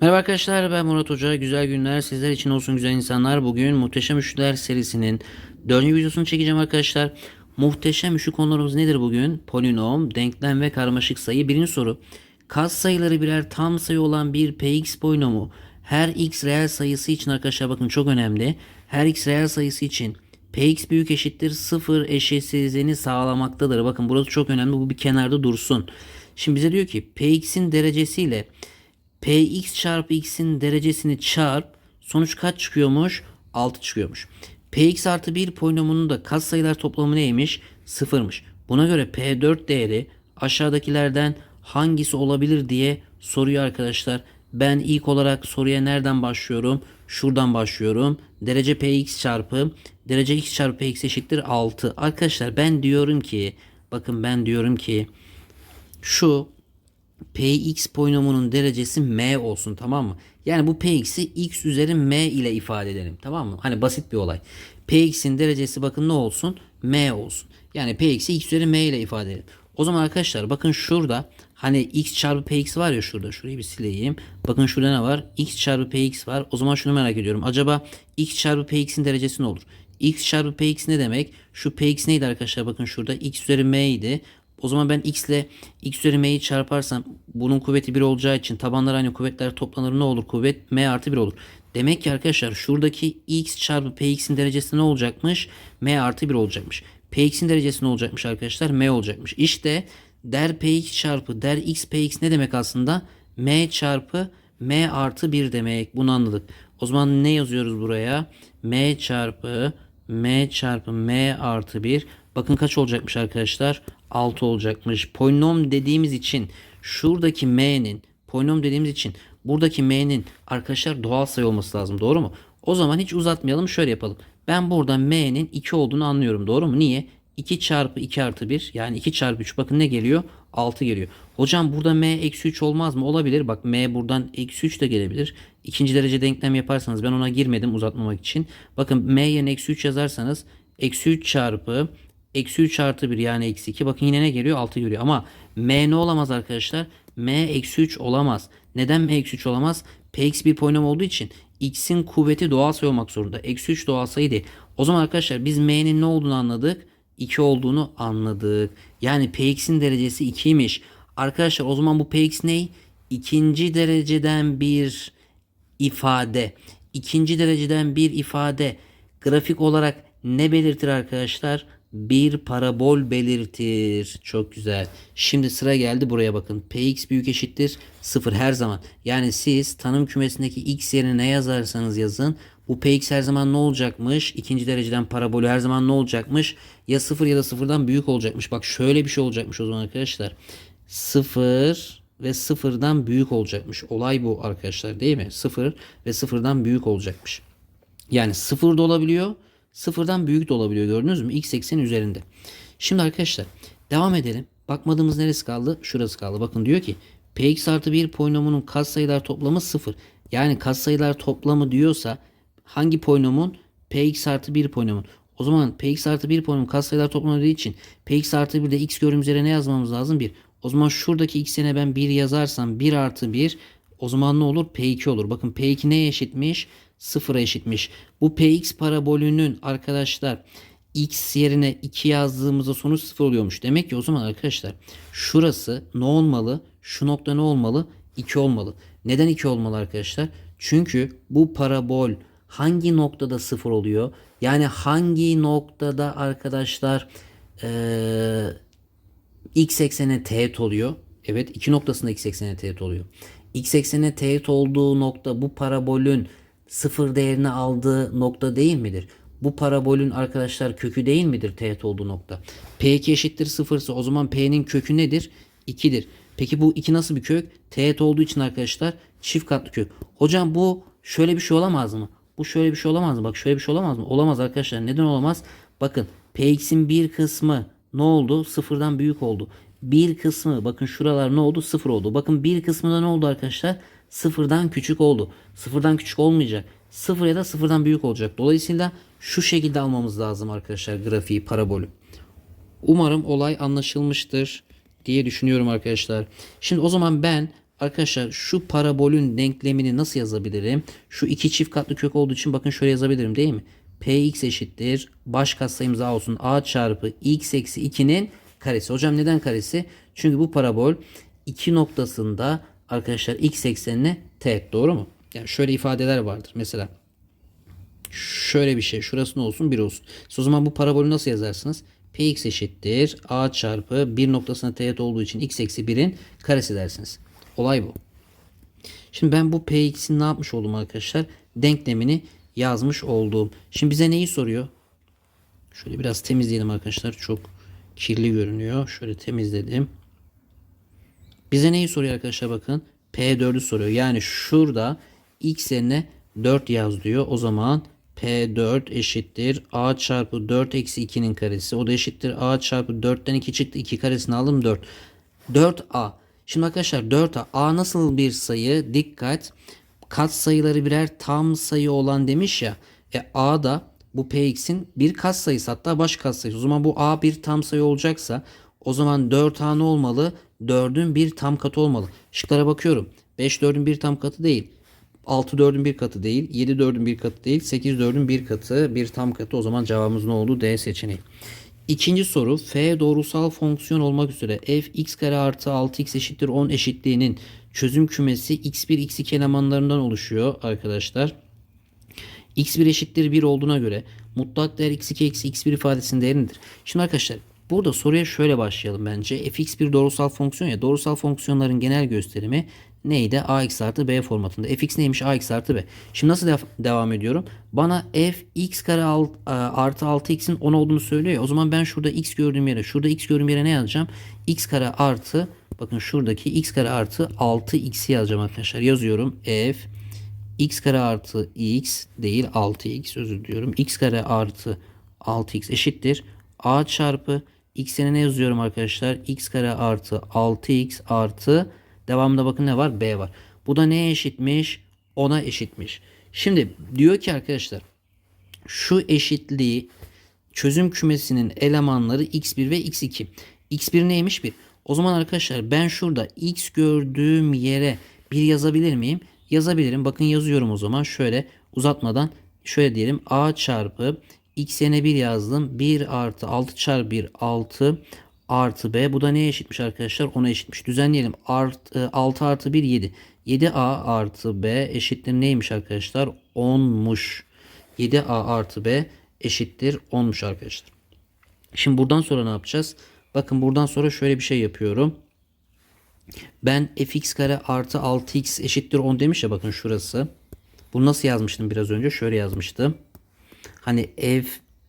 Merhaba arkadaşlar ben Murat Hoca. Güzel günler sizler için olsun güzel insanlar. Bugün Muhteşem Üçlüler serisinin 4. videosunu çekeceğim arkadaşlar. Muhteşem üçlü konularımız nedir bugün? Polinom, denklem ve karmaşık sayı. Birinci soru. Kas sayıları birer tam sayı olan bir px polinomu her x reel sayısı için arkadaşlar bakın çok önemli. Her x reel sayısı için px büyük eşittir 0 eşitsizliğini sağlamaktadır. Bakın burası çok önemli. Bu bir kenarda dursun. Şimdi bize diyor ki px'in derecesiyle px çarpı x'in derecesini çarp sonuç kaç çıkıyormuş? 6 çıkıyormuş. px artı 1 polinomunun da katsayılar toplamı neymiş? Sıfırmış. Buna göre p4 değeri aşağıdakilerden hangisi olabilir diye soruyor arkadaşlar. Ben ilk olarak soruya nereden başlıyorum? Şuradan başlıyorum. Derece px çarpı derece x çarpı px eşittir 6. Arkadaşlar ben diyorum ki bakın ben diyorum ki şu px polinomunun derecesi m olsun tamam mı? Yani bu px'i x üzeri m ile ifade edelim tamam mı? Hani basit bir olay. px'in derecesi bakın ne olsun? m olsun. Yani px'i x üzeri m ile ifade edelim. O zaman arkadaşlar bakın şurada hani x çarpı px var ya şurada. Şurayı bir sileyim. Bakın şurada ne var? x çarpı px var. O zaman şunu merak ediyorum. Acaba x çarpı px'in derecesi ne olur? x çarpı px ne demek? Şu px neydi arkadaşlar? Bakın şurada x üzeri m idi. O zaman ben x ile x üzeri m'yi çarparsam bunun kuvveti 1 olacağı için tabanlar aynı kuvvetler toplanır ne olur? Kuvvet m artı 1 olur. Demek ki arkadaşlar şuradaki x çarpı px'in derecesi ne olacakmış? m artı 1 olacakmış. px'in derecesi ne olacakmış arkadaşlar? m olacakmış. İşte der px çarpı der x px ne demek aslında? m çarpı m artı 1 demek. Bunu anladık. O zaman ne yazıyoruz buraya? m çarpı m çarpı m artı 1 Bakın kaç olacakmış arkadaşlar? 6 olacakmış. Polinom dediğimiz için şuradaki m'nin polinom dediğimiz için buradaki m'nin arkadaşlar doğal sayı olması lazım. Doğru mu? O zaman hiç uzatmayalım. Şöyle yapalım. Ben burada m'nin 2 olduğunu anlıyorum. Doğru mu? Niye? 2 çarpı 2 artı 1 yani 2 çarpı 3 bakın ne geliyor? 6 geliyor. Hocam burada m eksi 3 olmaz mı? Olabilir. Bak m buradan eksi 3 de gelebilir. İkinci derece denklem yaparsanız ben ona girmedim uzatmamak için. Bakın m yerine eksi 3 yazarsanız eksi 3 çarpı Eksi 3 artı 1 yani eksi 2. Bakın yine ne geliyor? 6 geliyor. Ama m ne olamaz arkadaşlar? m eksi 3 olamaz. Neden m eksi 3 olamaz? px bir polinom olduğu için x'in kuvveti doğal sayı olmak zorunda. Eksi 3 doğal sayı değil. O zaman arkadaşlar biz m'nin ne olduğunu anladık. 2 olduğunu anladık. Yani px'in derecesi 2'ymiş. Arkadaşlar o zaman bu px ne? İkinci dereceden bir ifade. İkinci dereceden bir ifade. Grafik olarak ne belirtir arkadaşlar? Bir parabol belirtir. Çok güzel. Şimdi sıra geldi buraya bakın. Px büyük eşittir 0 her zaman. Yani siz tanım kümesindeki x yerine ne yazarsanız yazın. Bu px her zaman ne olacakmış? İkinci dereceden parabolü her zaman ne olacakmış? Ya 0 ya da 0'dan büyük olacakmış. Bak şöyle bir şey olacakmış o zaman arkadaşlar. 0 ve 0'dan büyük olacakmış. Olay bu arkadaşlar değil mi? 0 ve 0'dan büyük olacakmış. Yani 0 da olabiliyor. Sıfırdan büyük de olabiliyor gördünüz mü? X eksenin üzerinde. Şimdi arkadaşlar devam edelim. Bakmadığımız neresi kaldı? Şurası kaldı. Bakın diyor ki Px artı 1 polinomunun katsayılar toplamı 0. Yani katsayılar toplamı diyorsa hangi polinomun? Px artı 1 polinomun. O zaman Px artı 1 polinomun katsayılar toplamı dediği için Px artı 1'de x gördüğümüz yere ne yazmamız lazım? 1. O zaman şuradaki x'ine ben 1 yazarsam 1 artı 1 o zaman ne olur? P2 olur. Bakın P2 neye eşitmiş? Sıfıra eşitmiş. Bu Px parabolünün arkadaşlar x yerine 2 yazdığımızda sonuç 0 oluyormuş. Demek ki o zaman arkadaşlar şurası ne olmalı? Şu nokta ne olmalı? 2 olmalı. Neden 2 olmalı arkadaşlar? Çünkü bu parabol hangi noktada 0 oluyor? Yani hangi noktada arkadaşlar ee, x eksene teğet oluyor? Evet iki noktasında x eksene teğet oluyor. x eksene teğet olduğu nokta bu parabolün sıfır değerini aldığı nokta değil midir? Bu parabolün arkadaşlar kökü değil midir teğet olduğu nokta? P2 eşittir sıfırsa o zaman P'nin kökü nedir? 2'dir. Peki bu 2 nasıl bir kök? Teğet olduğu için arkadaşlar çift katlı kök. Hocam bu şöyle bir şey olamaz mı? Bu şöyle bir şey olamaz mı? Bak şöyle bir şey olamaz mı? Olamaz arkadaşlar. Neden olamaz? Bakın Px'in bir kısmı ne oldu? Sıfırdan büyük oldu. Bir kısmı bakın şuralar ne oldu? Sıfır oldu. Bakın bir kısmı da ne oldu arkadaşlar? Sıfırdan küçük oldu. Sıfırdan küçük olmayacak. Sıfır ya da sıfırdan büyük olacak. Dolayısıyla şu şekilde almamız lazım arkadaşlar grafiği, parabolü. Umarım olay anlaşılmıştır diye düşünüyorum arkadaşlar. Şimdi o zaman ben Arkadaşlar şu parabolün denklemini nasıl yazabilirim? Şu iki çift katlı kök olduğu için bakın şöyle yazabilirim değil mi? Px eşittir baş katsayımız a olsun a çarpı x eksi 2'nin karesi. Hocam neden karesi? Çünkü bu parabol iki noktasında arkadaşlar x eksenine teğet doğru mu? Yani şöyle ifadeler vardır. Mesela şöyle bir şey. Şurası ne olsun? 1 olsun. Siz o zaman bu parabolü nasıl yazarsınız? Px eşittir a çarpı 1 noktasına teğet olduğu için x eksi 1'in karesi dersiniz. Olay bu. Şimdi ben bu px'in ne yapmış oldum arkadaşlar? Denklemini yazmış oldum. Şimdi bize neyi soruyor? Şöyle biraz temizleyelim arkadaşlar. Çok kirli görünüyor. Şöyle temizledim. Bize neyi soruyor arkadaşlar bakın. P4'ü soruyor. Yani şurada x yerine 4 yaz diyor. O zaman P4 eşittir A çarpı 4 eksi 2'nin karesi. O da eşittir A çarpı 4'ten 2 çıktı. 2 karesini aldım 4. 4A. Şimdi arkadaşlar 4A. A nasıl bir sayı? Dikkat. Kat sayıları birer tam sayı olan demiş ya. E A da bu Px'in bir kat sayısı hatta baş kat sayısı. O zaman bu A bir tam sayı olacaksa o zaman 4A ne olmalı? 4'ün bir tam katı olmalı. Şıklara bakıyorum. 5 4'ün bir tam katı değil. 6 4'ün bir katı değil. 7 4'ün bir katı değil. 8 4'ün bir katı. Bir tam katı. O zaman cevabımız ne oldu? D seçeneği. İkinci soru f doğrusal fonksiyon olmak üzere f x kare artı 6x eşittir 10 eşitliğinin çözüm kümesi x1 x2 elemanlarından oluşuyor arkadaşlar. x1 eşittir 1 olduğuna göre mutlak değer x2 eksi x1 ifadesinin değeri nedir? Şimdi arkadaşlar burada soruya şöyle başlayalım bence. fx bir doğrusal fonksiyon ya doğrusal fonksiyonların genel gösterimi neydi? ax artı b formatında. fx neymiş? ax artı b. Şimdi nasıl def- devam ediyorum? Bana f x kare alt, e, artı 6x'in 10 olduğunu söylüyor ya. O zaman ben şurada x gördüğüm yere, şurada x gördüğüm yere ne yazacağım? x kare artı bakın şuradaki x kare artı 6x'i yazacağım arkadaşlar. Yazıyorum f x kare artı x değil 6x özür diliyorum. x kare artı 6x eşittir. a çarpı x'ine ne yazıyorum arkadaşlar? x kare artı 6x artı devamında bakın ne var? b var. Bu da neye eşitmiş? 10'a eşitmiş. Şimdi diyor ki arkadaşlar şu eşitliği çözüm kümesinin elemanları x1 ve x2. x1 neymiş? 1. O zaman arkadaşlar ben şurada x gördüğüm yere bir yazabilir miyim? Yazabilirim. Bakın yazıyorum o zaman. Şöyle uzatmadan şöyle diyelim. a çarpı x yerine 1 yazdım. 1 artı 6 çarpı 1 6 artı b. Bu da neye eşitmiş arkadaşlar? Ona eşitmiş. Düzenleyelim. Art, 6 artı 1 7. 7a artı b eşittir neymiş arkadaşlar? 10'muş. 7a artı b eşittir 10'muş arkadaşlar. Şimdi buradan sonra ne yapacağız? Bakın buradan sonra şöyle bir şey yapıyorum. Ben fx kare artı 6x eşittir 10 demiş ya bakın şurası. Bunu nasıl yazmıştım biraz önce? Şöyle yazmıştım. Hani f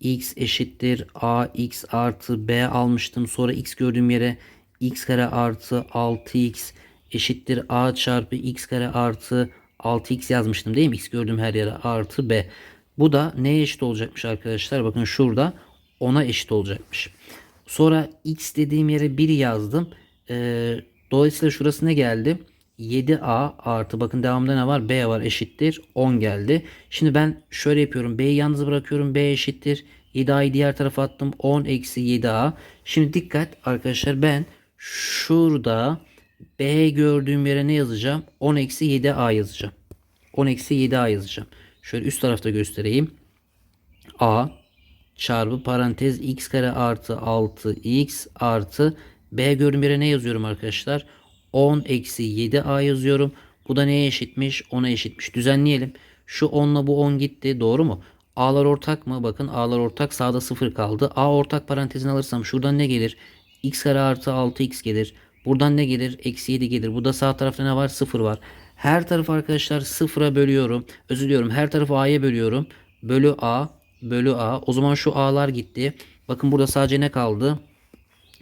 x eşittir ax artı b almıştım. Sonra x gördüğüm yere x kare artı 6x eşittir a çarpı x kare artı 6x yazmıştım değil mi? x gördüğüm her yere artı b. Bu da neye eşit olacakmış arkadaşlar? Bakın şurada 10'a eşit olacakmış. Sonra x dediğim yere 1 yazdım. Ee, dolayısıyla şurası ne geldi? 7a artı bakın devamında ne var? b var eşittir 10 geldi. Şimdi ben şöyle yapıyorum. b'yi yalnız bırakıyorum. b eşittir. 7a'yı diğer tarafa attım. 10 eksi 7a. Şimdi dikkat arkadaşlar ben şurada b gördüğüm yere ne yazacağım? 10 eksi 7a yazacağım. 10 eksi 7a yazacağım. Şöyle üst tarafta göstereyim. a çarpı parantez x kare artı 6x artı b gördüğüm yere ne yazıyorum arkadaşlar? 10 eksi 7a yazıyorum. Bu da neye eşitmiş? 10'a eşitmiş. Düzenleyelim. Şu 10 ile bu 10 gitti. Doğru mu? A'lar ortak mı? Bakın A'lar ortak. Sağda 0 kaldı. A ortak parantezini alırsam şuradan ne gelir? x kare artı 6x gelir. Buradan ne gelir? Eksi 7 gelir. Burada sağ tarafta ne var? 0 var. Her tarafı arkadaşlar 0'a bölüyorum. Özür diliyorum. Her tarafı A'ya bölüyorum. Bölü A. Bölü A. O zaman şu A'lar gitti. Bakın burada sadece ne kaldı?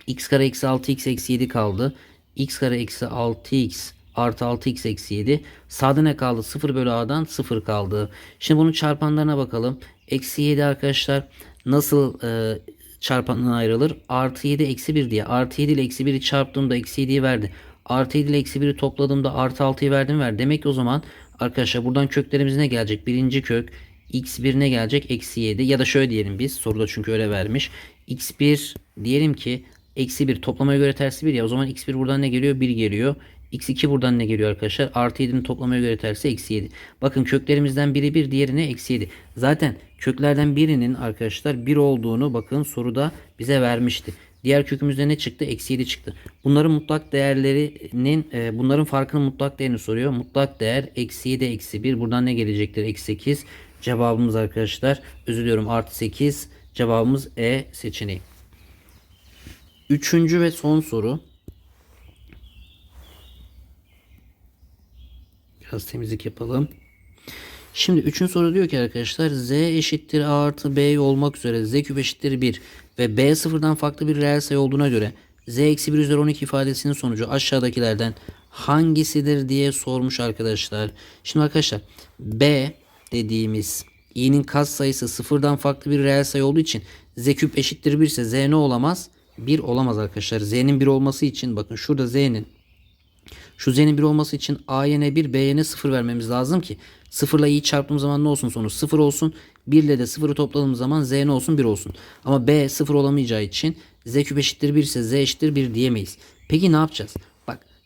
x kare eksi 6x eksi 7 kaldı. X kare eksi 6x artı 6x eksi 7. Sağda ne kaldı? 0 bölü a'dan 0 kaldı. Şimdi bunun çarpanlarına bakalım. Eksi 7 arkadaşlar nasıl e, çarpandan ayrılır? Artı 7 eksi 1 diye. Artı 7 ile eksi 1'i çarptığımda eksi 7'yi verdi. Artı 7 ile eksi 1'i topladığımda artı 6'yı verdim ver. Demek ki o zaman arkadaşlar buradan köklerimiz ne gelecek? Birinci kök x1 ne gelecek? Eksi 7 ya da şöyle diyelim biz. Soruda çünkü öyle vermiş. x1 diyelim ki Eksi 1 toplamaya göre tersi 1 ya. O zaman x1 buradan ne geliyor? 1 geliyor. x2 buradan ne geliyor arkadaşlar? Artı 7'nin toplamaya göre tersi eksi 7. Bakın köklerimizden biri 1 diğerine eksi 7. Zaten köklerden birinin arkadaşlar 1 olduğunu bakın soruda bize vermişti. Diğer kökümüzde ne çıktı? Eksi 7 çıktı. Bunların mutlak değerlerinin e, bunların farkının mutlak değerini soruyor. Mutlak değer eksi 7 eksi 1. Buradan ne gelecektir? Eksi 8. Cevabımız arkadaşlar özür diliyorum artı 8. Cevabımız E seçeneği. Üçüncü ve son soru. Biraz temizlik yapalım. Şimdi üçüncü soru diyor ki arkadaşlar z eşittir a artı b olmak üzere z küp eşittir 1 ve b sıfırdan farklı bir reel sayı olduğuna göre z eksi 1 üzeri 12 ifadesinin sonucu aşağıdakilerden hangisidir diye sormuş arkadaşlar. Şimdi arkadaşlar b dediğimiz i'nin kat sayısı sıfırdan farklı bir reel sayı olduğu için z küp eşittir 1 ise z ne olamaz? 1 olamaz arkadaşlar. z'nin 1 olması için bakın şurada z'nin şu z'nin 1 olması için a'ya ne 1 b'ye ne 0 vermemiz lazım ki 0 ile i'yi çarptığım zaman ne olsun sonuç 0 olsun. 1 ile de 0'ı topladığım zaman z ne olsun 1 olsun. Ama b 0 olamayacağı için z küp eşittir 1 ise z eşittir 1 diyemeyiz. Peki ne yapacağız?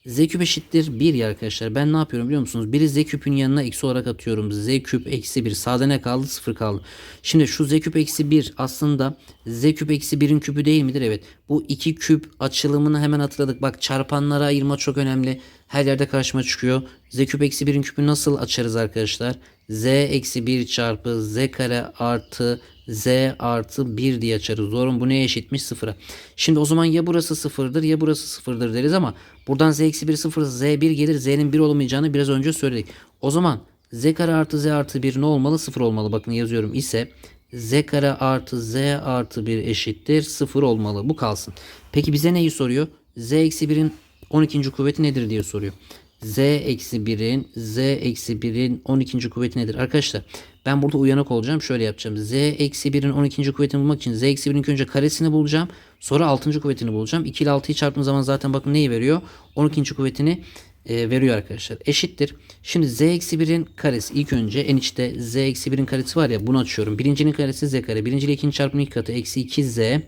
Z küp eşittir 1 ya arkadaşlar. Ben ne yapıyorum biliyor musunuz? Biri z küpün yanına eksi olarak atıyorum. z küp eksi 1. Sağda ne kaldı? 0 kaldı. Şimdi şu z küp eksi 1 aslında z küp eksi 1'in küpü değil midir? Evet. Bu iki küp açılımını hemen hatırladık. Bak çarpanlara ayırma çok önemli. Her yerde karşıma çıkıyor. z küp eksi 1'in küpü nasıl açarız arkadaşlar? z eksi 1 çarpı z kare artı z artı 1 diye açarız. Doğru mu? Bu neye eşitmiş? Sıfıra. Şimdi o zaman ya burası sıfırdır ya burası sıfırdır deriz ama buradan z eksi 1 sıfır z 1 gelir. z'nin 1 olamayacağını biraz önce söyledik. O zaman z kare artı z artı 1 ne olmalı? Sıfır olmalı. Bakın yazıyorum ise z kare artı z artı 1 eşittir 0 olmalı. Bu kalsın. Peki bize neyi soruyor? z eksi 1'in 12. kuvveti nedir diye soruyor. z eksi 1'in z eksi 1'in 12. kuvveti nedir? Arkadaşlar ben burada uyanık olacağım. Şöyle yapacağım. z eksi 1'in 12. kuvvetini bulmak için z eksi 1'in önce karesini bulacağım. Sonra 6. kuvvetini bulacağım. 2 ile 6'yı çarptığım zaman zaten bakın neyi veriyor? 12. kuvvetini e, veriyor arkadaşlar. Eşittir. Şimdi z eksi 1'in karesi ilk önce en içte z eksi 1'in karesi var ya bunu açıyorum. Birincinin karesi z kare. Birinci ile ikinci çarpımın ilk katı eksi 2z.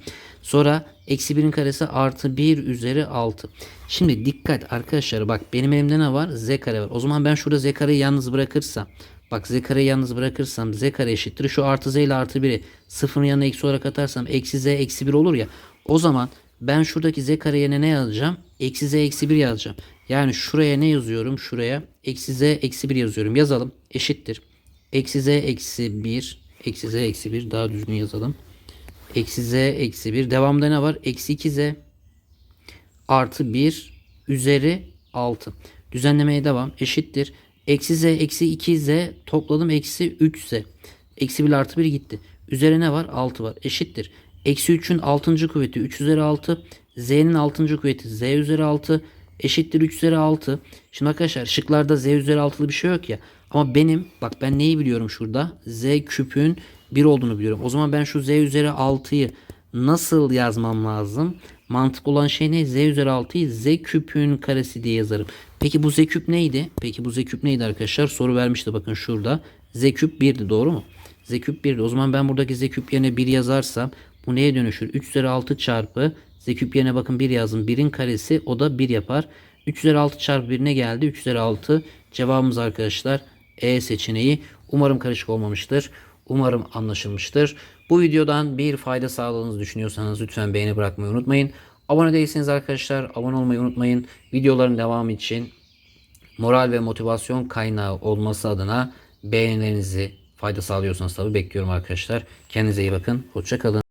Sonra eksi 1'in karesi artı 1 üzeri 6. Şimdi dikkat arkadaşlar bak benim elimde ne var? z kare var. O zaman ben şurada z kareyi yalnız bırakırsam Bak z kareyi yalnız bırakırsam z kare eşittir. Şu artı z ile artı 1'i sıfırın yanına eksi olarak atarsam eksi z eksi 1 olur ya. O zaman ben şuradaki z kare yerine ne yazacağım? Eksi z eksi 1 yazacağım. Yani şuraya ne yazıyorum? Şuraya eksi z eksi 1 yazıyorum. Yazalım. Eşittir. Eksi z eksi 1. Eksi z eksi 1. Daha düzgün yazalım. Eksi z eksi 1. Devamında ne var? Eksi 2z artı 1 üzeri 6. Düzenlemeye devam. Eşittir. Eksi z eksi 2z topladım eksi 3z. Eksi 1 artı 1 gitti. Üzerine ne var? 6 var. Eşittir. Eksi 3'ün 6. kuvveti 3 üzeri 6. Z'nin 6. kuvveti z üzeri 6. Eşittir 3 üzeri 6. Şimdi arkadaşlar şıklarda z üzeri 6'lı bir şey yok ya. Ama benim bak ben neyi biliyorum şurada? Z küpün 1 olduğunu biliyorum. O zaman ben şu z üzeri 6'yı nasıl yazmam lazım? Mantık olan şey ne? Z üzeri 6'yı z küpün karesi diye yazarım. Peki bu z küp neydi? Peki bu z küp neydi arkadaşlar? Soru vermişti bakın şurada. Z küp 1'di doğru mu? Z küp 1'di. O zaman ben buradaki z küp yerine 1 yazarsam bu neye dönüşür? 3 üzeri 6 çarpı z küp yerine bakın 1 yazdım. 1'in karesi o da 1 yapar. 3 üzeri 6 çarpı 1 ne geldi? 3 üzeri 6. Cevabımız arkadaşlar E seçeneği. Umarım karışık olmamıştır. Umarım anlaşılmıştır. Bu videodan bir fayda sağladığınızı düşünüyorsanız lütfen beğeni bırakmayı unutmayın. Abone değilseniz arkadaşlar abone olmayı unutmayın. Videoların devamı için moral ve motivasyon kaynağı olması adına beğenilerinizi fayda sağlıyorsanız tabi bekliyorum arkadaşlar. Kendinize iyi bakın. Hoşçakalın.